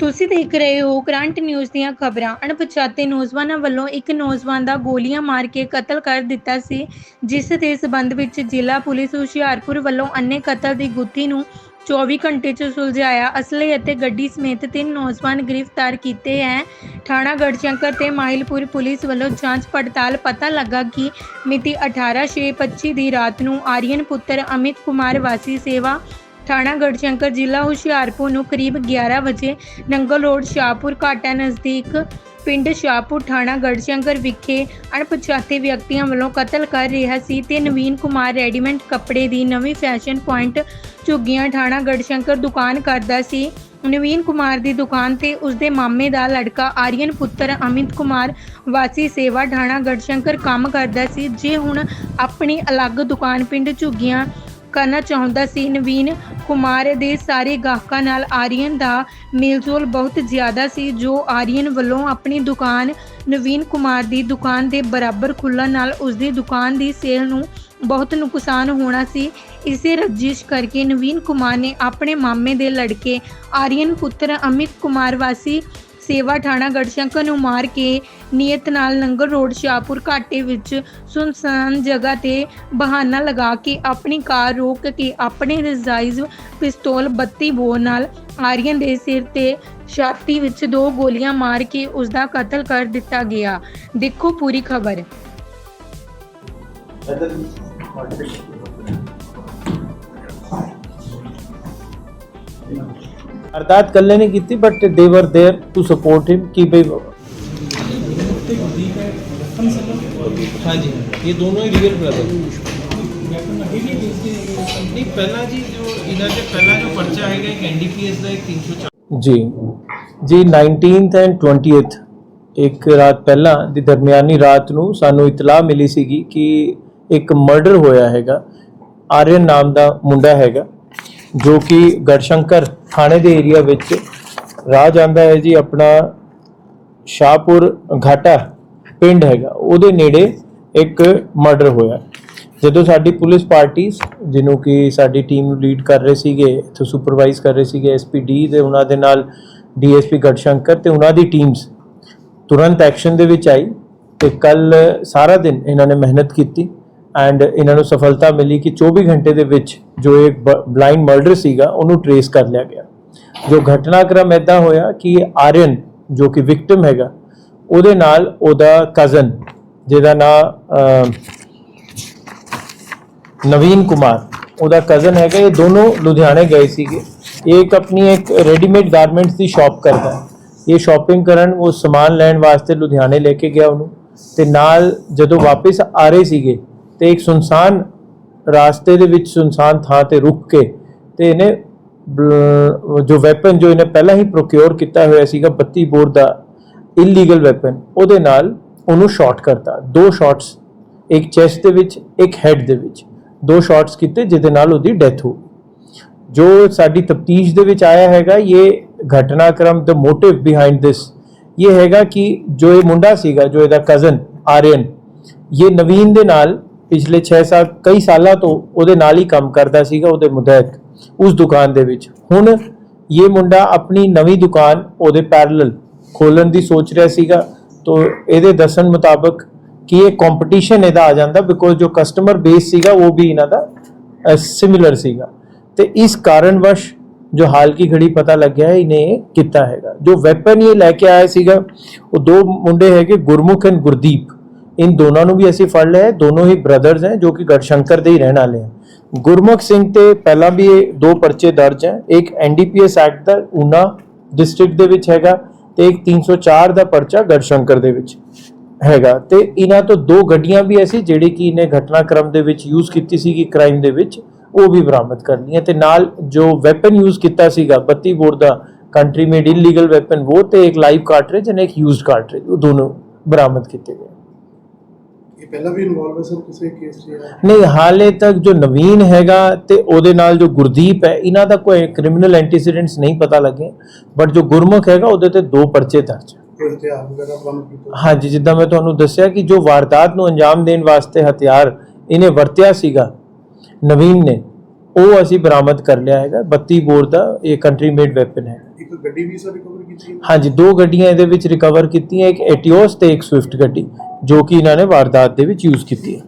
ਤੁਸੀਂ ਦੇਖ ਰਹੇ ਹੋ ਕਰੰਟ ਨਿਊਜ਼ ਦੀਆਂ ਖਬਰਾਂ। ਅਣਪਛਾਤੇ ਨੌਜਵਾਨਾਂ ਵੱਲੋਂ ਇੱਕ ਨੌਜਵਾਨ ਦਾ ਗੋਲੀਆਂ ਮਾਰ ਕੇ ਕਤਲ ਕਰ ਦਿੱਤਾ ਸੀ, ਜਿਸ ਦੇ ਸਬੰਧ ਵਿੱਚ ਜ਼ਿਲ੍ਹਾ ਪੁਲਿਸ ਹੁਸ਼ਿਆਰਪੁਰ ਵੱਲੋਂ ਅੰਨੇ ਕਤਲ ਦੀ ਗੁੱਥੀ ਨੂੰ 24 ਘੰਟੇ 'ਚ ਸੁਲਝਾਇਆ। ਅਸਲੇ ਅਤੇ ਗੱਡੀ ਸਮੇਤ ਤਿੰਨ ਨੌਜਵਾਨ ਗ੍ਰਿਫਤਾਰ ਕੀਤੇ ਹੈ ਥਾਣਾ ਗੜਸ਼ੰਕਰ ਤੇ ਮਾਹਿਲਪੁਰ ਪੁਲਿਸ ਵੱਲੋਂ ਜਾਂਚ ਪੜਤਾਲ ਪਤਾ ਲੱਗਾ ਕਿ ਮਿਤੀ 18/6/25 ਦੀ ਰਾਤ ਨੂੰ ਆਰੀਅਨ ਪੁੱਤਰ ਅਮਿਤ ਕੁਮਾਰ ਵਾਸੀ ਸੇਵਾ ਥਾਣਾ ਗੜਸ਼ੰਕਰ ਜ਼ਿਲ੍ਹਾ ਹੁਸ਼ਿਆਰਪੁਰ ਨੂੰ ਕਰੀਬ 11 ਵਜੇ ਨੰਗਲ ਰੋਡ ਸ਼ਾਹਪੁਰ ਘਾਟਾ ਨਜ਼ਦੀਕ ਪਿੰਡ ਸ਼ਾਹਪੁਰ ਥਾਣਾ ਗੜਸ਼ੰਕਰ ਵਿਖੇ ਅਣਪਛਾਤੇ ਵਿਅਕਤੀਆਂ ਵੱਲੋਂ ਕਤਲ ਕਰ ਰਿਹਾ ਸੀ ਤੇ ਨਵੀਨ ਕੁਮਾਰ ਰੈਡੀਮੇਡ ਕੱਪੜੇ ਦੀ ਨਵੀਂ ਫੈਸ਼ਨ ਪੁਆਇੰਟ ਝੁੱਗੀਆਂ ਥਾਣਾ ਗੜਸ਼ੰਕਰ ਦੁਕਾਨ ਕਰਦਾ ਸੀ। ਨਵੀਨ ਕੁਮਾਰ ਦੀ ਦੁਕਾਨ ਤੇ ਉਸਦੇ ਮਾਮੇ ਦਾ ਲੜਕਾ ਆਰੀਅਨ ਪੁੱਤਰ ਅਮਿਤ ਕੁਮਾਰ ਵਾਸੀ ਸੇਵਾ ਥਾਣਾ ਗੜਸ਼ੰਕਰ ਕੰਮ ਕਰਦਾ ਸੀ। ਜੇ ਹੁਣ ਆਪਣੀ ਅਲੱਗ ਦੁਕਾਨ ਪਿੰਡ ਝੁੱਗੀਆਂ ਕਰਨਾ ਚਾਹੁੰਦਾ ਸੀ। ਨਵੀਨ ਕੁਮਾਰ ਦੇ ਸਾਰੇ ਗਾਹਕਾਂ ਨਾਲ ਆਰੀਅਨ ਦਾ ਮੇਲਜੋਲ ਬਹੁਤ ਜ਼ਿਆਦਾ ਸੀ, ਜੋ ਆਰੀਅਨ ਵੱਲੋਂ ਆਪਣੀ ਦੁਕਾਨ, ਨਵੀਨ ਕੁਮਾਰ ਦੀ ਦੁਕਾਨ ਦੇ ਬਰਾਬਰ ਖੁੱਲ੍ਹਣ ਨਾਲ ਉਸ ਦੀ ਦੁਕਾਨ ਦੀ ਸੇਲ ਨੂੰ ਬਹੁਤ ਨੁਕਸਾਨ ਹੋਣਾ ਸੀ। ਇਸੇ ਰਜਿਸ਼ ਕਰਕੇ ਨਵੀਨ ਕੁਮਾਰ ਨੇ ਆਪਣੇ ਮਾਮੇ ਦੇ ਲੜਕੇ, ਆਰੀਅਨ ਪੁੱਤਰ ਅਮਿਤ ਕੁਮਾਰ ਵਾਸੀ ਸੇਵਾ ਥਾਣਾ ਗੜਸ਼ੰਕਰ ਨੂੰ ਮਾਰ ਕੇ ਨੀਅਤ ਨਾਲ ਨੰਗਲ ਰੋਡ ਸ਼ਾਹਪੁਰ ਘਾਟੇ ਵਿੱਚ ਸੁਨਸਾਨ ਜਗ੍ਹਾ ਤੇ ਬਹਾਨਾ ਲਗਾ ਕੇ ਆਪਣੀ ਕਾਰ ਰੋਕ ਕੇ ਆਪਣੇ ਰਜ਼ਾਈਜ਼ ਪਿਸਤੌਲ 32 ਬੋਰ ਨਾਲ ਆਰੀਅਨ ਦੇ ਸਿਰ ਤੇ ਛਾਤੀ ਵਿੱਚ ਦੋ ਗੋਲੀਆਂ ਮਾਰ ਕੇ ਉਸ ਦਾ ਕਤਲ ਕਰ ਦਿੱਤਾ ਗਿਆ। ਦੇਖੋ ਪੂਰੀ ਖਬਰ। ਅਰਦਾਤ ਕੱਲੇ ਨੇ ਕੀਤੀ ਬਟ ਦੇ ਵਰ देयर ਟੂ ਸਪੋਰਟ ਹਿਮ ਕਿ ਭਈ हाँ जी ये दोनों ही रियल ब्रदर नहीं पहला जी जो इधर जो पहला जो पर्चा है एक एनडीपीएस ਦਾ ਇੱਕ 304 ਜੀ ਜੀ 19th ਐਂਡ 20th ਇੱਕ ਰਾਤ ਪਹਿਲਾਂ ਦੀ ਦਰਮਿਆਨੀ ਰਾਤ ਨੂੰ ਸਾਨੂੰ ਇਤਲਾਹ ਮਿਲੀ ਸੀਗੀ ਕਿ ਇੱਕ ਮਰਡਰ ਹੋਇਆ ਹੈਗਾ ਆਰੀਅਨ ਨਾਮ ਦਾ ਮੁੰਡਾ ਹੈਗਾ ਜੋ ਕਿ ਗੜਸ਼ੰਕਰ ਥਾਣੇ ਦੇ ਏਰੀਆ ਵਿੱਚ ਰਾਹ ਜਾਂਦਾ ਹੈ ਜੀ, ਆਪਣਾ ਸ਼ਾਹਪੁਰ ਘਾਟਾ ਪਿੰਡ ਹੈਗਾ, ਉਹਦੇ ਨੇੜੇ ਇੱਕ ਮਰਡਰ ਹੋਇਆ। ਜਦੋਂ ਸਾਡੀ ਪੁਲਿਸ ਪਾਰਟੀਆਂ ਜਿਹਨੂੰ ਕਿ ਸਾਡੀ ਟੀਮ ਨੂੰ ਲੀਡ ਕਰ ਰਹੇ ਸੀਗੇ, ਇੱਥੇ ਸੁਪਰਵਾਈਜ਼ ਕਰ ਰਹੇ ਸੀਗੇ ਐਸਪੀਡੀ ਦੇ, ਉਹਨਾਂ ਦੇ ਨਾਲ ਡੀਐਸਪੀ ਗੜਸ਼ੰਕਰ ਤੇ ਉਹਨਾਂ ਦੀ ਟੀਮਸ, ਤੁਰੰਤ ਐਕਸ਼ਨ ਦੇ ਵਿੱਚ ਆਈ ਤੇ ਕੱਲ ਸਾਰਾ ਦਿਨ ਇਹਨਾਂ ਨੇ ਮਿਹਨਤ ਕੀਤੀ। ਐਂਡ ਇਹਨਾਂ ਨੂੰ ਸਫਲਤਾ ਮਿਲੀ ਕਿ 24 ਘੰਟੇ ਦੇ ਵਿੱਚ ਜੋ ਇੱਕ ਬਲਾਈਂਡ ਮਰਡਰ ਸੀਗਾ, ਉਹਨੂੰ ਟਰੇਸ ਕਰ ਲਿਆ ਗਿਆ। ਜੋ ਘਟਨਾਕ੍ਰਮ ਇਦਾਂ ਹੋਇਆ ਕਿ ਆਰੀਅਨ, ਜੋ ਕਿ ਵਿਕਟਮ ਹੈਗਾ, ਉਹਦੇ ਨਾਲ ਉਹਦਾ ਕਜ਼ਨ ਜਿਹਦਾ ਨਾਮ ਨਵੀਨ ਕੁਮਾਰ, ਉਹਦਾ ਕਜ਼ਨ ਹੈਗਾ, ਇਹ ਦੋਨੋਂ ਲੁਧਿਆਣੇ ਗਏ ਸੀਗੇ। ਇਹ ਇੱਕ ਆਪਣੀ ਇੱਕ ਰੈਡੀਮੇਡ ਗਾਰਮੈਂਟਸ ਦੀ ਸ਼ਾਪ ਕਰਦਾ ਹੈ। ਇਹ ਸ਼ਾਪਿੰਗ ਕਰਨ, ਉਹ ਸਮਾਨ ਲੈਣ ਵਾਸਤੇ ਲੁਧਿਆਣੇ ਲੈ ਕੇ ਗਿਆ ਉਹਨੂੰ। ਤੇ ਨਾਲ ਜਦੋਂ ਵਾਪਸ ਆ ਰਹੇ ਸੀਗੇ ਤੇ ਇੱਕ ਸੁਨਸਾਨ ਰਾਸਤੇ ਦੇ ਵਿੱਚ ਸੁਨਸਾਨ ਥਾਂ ਤੇ ਰੁਕ ਕੇ ਤੇ ਇਹਨੇ ਜੋ ਵੈਪਨ ਜੋ ਇਹਨੇ ਪਹਿਲਾਂ ਹੀ ਪ੍ਰੋਕਿਉਰ ਕੀਤਾ ਹੋਇਆ ਸੀਗਾ 32 ਬੋਰ ਦਾ ਇਲੀਗਲ ਵੈਪਨ ਉਹਦੇ ਨਾਲ ਉਹਨੂੰ ਸ਼ਾਟ ਕਰਤਾ। ਦੋ ਸ਼ਾਟਸ ਇੱਕ ਚੈਸਟ ਦੇ ਵਿੱਚ, ਇੱਕ ਹੈਡ ਦੇ ਵਿੱਚ। ਦੋ ਸ਼ਾਟਸ ਕੀਤੇ, ਜਿਹਦੇ ਨਾਲ ਉਹਦੀ ਡੈਥ ਹੋ ਗਈ। ਜੋ ਸਾਡੀ ਤਫਤੀਸ਼ ਦੇ ਵਿੱਚ ਆਇਆ ਹੈਗਾ, ਇਹ ਘਟਨਾਕ੍ਰਮ ਦਾ ਮੋਟਿਵ ਬਿਹਾਈਂਡ ਦਿਸ ਇਹ ਹੈਗਾ ਕਿ ਜੋ ਇਹ ਮੁੰਡਾ ਸੀਗਾ, ਜੋ ਇਹਦਾ ਕਜ਼ਨ ਆਰੀਅਨ, ਇਹ ਨਵੀਨ ਦੇ ਨਾਲ ਪਿਛਲੇ 6 ਸਾਲ, ਕਈ ਸਾਲਾਂ ਤੋਂ ਉਹਦੇ ਨਾਲ ਹੀ ਕੰਮ ਕਰਦਾ ਸੀਗਾ ਉਹਦੇ ਮੁਤਹਿਤ ਉਸ ਦੁਕਾਨ ਦੇ ਵਿੱਚ। ਹੁਣ ਇਹ ਮੁੰਡਾ ਆਪਣੀ ਨਵੀਂ ਦੁਕਾਨ ਉਹਦੇ ਪੈਰਲਲ ਖੋਲਣ ਦੀ ਸੋਚ ਰਿਹਾ ਸੀਗਾ। ਤੋਂ ਇਹਦੇ ਦੱਸਣ ਮੁਤਾਬਕ ਕਿ ਇਹ ਕੰਪੀਟੀਸ਼ਨ ਇਹਦਾ ਆ ਜਾਂਦਾ ਬਿਕੋਜ਼ ਜੋ ਕਸਟਮਰ ਬੇਸ ਸੀਗਾ ਉਹ ਵੀ ਇਹਨਾਂ ਦਾ ਸਿਮਿਲਰ ਸੀਗਾ। ਤੇ ਇਸ ਕਾਰਨਵਸ਼ ਜੋ ਹਾਲ ਕੀ ਘੜੀ ਪਤਾ ਲੱਗਿਆ ਹੈ, ਇਹਨੇ ਇਹ ਕੀਤਾ ਹੈਗਾ। ਜੋ ਵੈਪਨ ਇਹ ਲੈ ਕੇ ਆਇਆ ਸੀਗਾ, ਉਹ ਦੋ ਮੁੰਡੇ ਹੈਗੇ ਗੁਰਮੁਖ ਐਂਡ ਗੁਰਦੀਪ। ਇਨ ਦੋਨਾਂ ਨੂੰ ਵੀ ਅਸੀਂ ਫੜ ਲਿਆ ਦੋਨੋਂ ਹੀ ਬ੍ਰਦਰਸ ਹੈ ਜੋ ਕਿ ਗੜਸ਼ੰਕਰ ਦੇ ਹੀ ਰਹਿਣ ਵਾਲੇ ਹੈ ਗੁਰਮੁਖ ਸਿੰਘ ਤੇ ਪਹਿਲਾਂ ਵੀ ਇਹ ਦੋ ਪਰਚੇ ਦਰਜ ਹੈ ਇੱਕ ਐਨਡੀਪੀਐਸ ਐਕਟ ਦਾ ਉਨਾ ਡਿਸਟ੍ਰਿਕਟ ਦੇ ਵਿੱਚ ਹੈਗਾ ਤੇ ਇੱਕ 304 ਦਾ ਪਰਚਾ ਗੜਸ਼ੰਕਰ ਦੇ ਵਿੱਚ ਹੈਗਾ ਤੇ ਇਹਨਾਂ ਤੋਂ ਦੋ ਗੱਡੀਆਂ ਵੀ ਐਸੀ ਜਿਹੜੀ ਕਿ ਇਹਨੇ ਘਟਨਾਕ੍ਰਮ ਦੇ ਵਿੱਚ ਯੂਜ਼ ਕੀਤੀ ਸੀਗੀ ਕ੍ਰਾਈਮ ਦੇ ਵਿੱਚ ਉਹ ਵੀ ਬਰਾਮਦ ਕਰ ਲਈਆਂ ਤੇ ਨਾਲ ਜੋ ਵੈਪਨ ਯੂਜ਼ ਕੀਤਾ ਸੀਗਾ 32 ਬੋਰ ਦਾ ਕੰਟਰੀ ਮੇਡ ਇਲੀਗਲ ਵੈਪਨ ਉਹ ਤੇ ਇੱਕ ਲਾਈਵ ਕਾਰਟ੍ਰਿਜ ਅਤੇ ਇੱਕ ਯੂਜ਼ਡ ਕਾਰਟ੍ਰਿਜ ਉਹ ਦੋਨੋਂ ਬਰਾਮਦ ਕੀਤੇ ਗਏ ਪਹਿਲਾਂ ਵੀ ਇਨਵੋਲਵ ਹੈ ਸਰ ਕਿਸੇ ਕੇਸ 'ਚ ਨਹੀਂ ਹਾਲੇ ਤੱਕ ਜੋ ਨਵੀਨ ਹੈਗਾ ਤੇ ਉਹਦੇ ਨਾਲ ਜੋ ਗੁਰਦੀਪ ਹੈ ਇਹਨਾਂ ਦਾ ਕੋਈ ਕ੍ਰਿਮੀਨਲ ਐਂਟੀਸੀਡੈਂਟਸ ਨਹੀਂ ਪਤਾ ਲੱਗੇ। ਬਟ ਜੋ ਗੁਰਮੁਖ ਹੈਗਾ ਉਹਦੇ ਤੇ ਦੋ ਪਰਚੇ ਦਰਜ ਹਾਂਜੀ ਜਿੱਦਾਂ ਮੈਂ ਤੁਹਾਨੂੰ ਦੱਸਿਆ ਕਿ ਜੋ ਵਾਰਦਾਤ ਨੂੰ ਅੰਜਾਮ ਦੇਣ ਵਾਸਤੇ ਹਥਿਆਰ ਇਹਨੇ ਵਰਤਿਆ ਸੀਗਾ ਨਵੀਨ ਨੇ ਉਹ ਅਸੀਂ ਬਰਾਮਦ ਕਰ ਲਿਆ ਹੈਗਾ। 32 ਬੋਰ ਦਾ ਇਹ ਕੰਟਰੀ ਮੇਡ ਵੈਪਨ ਹੈ। ਇੱਕ ਗੱਡੀ ਵੀ ਸਰ ਰਿਕਵਰ ਕੀਤੀ ਹਾਂਜੀ ਦੋ ਗੱਡੀਆਂ ਇਹਦੇ ਵਿੱਚ ਰਿਕਵਰ ਕੀਤੀਆਂ ਇੱਕ ਐਟੀਓਸ ਤੇ ਇੱਕ ਸਵਿਫਟ ਗੱਡੀ। ਜੋ ਕਿ ਇਹਨਾਂ ਨੇ ਵਾਰਦਾਤ ਦੇ ਵਿੱਚ ਯੂਜ਼ ਕੀਤੀ ਹੈ।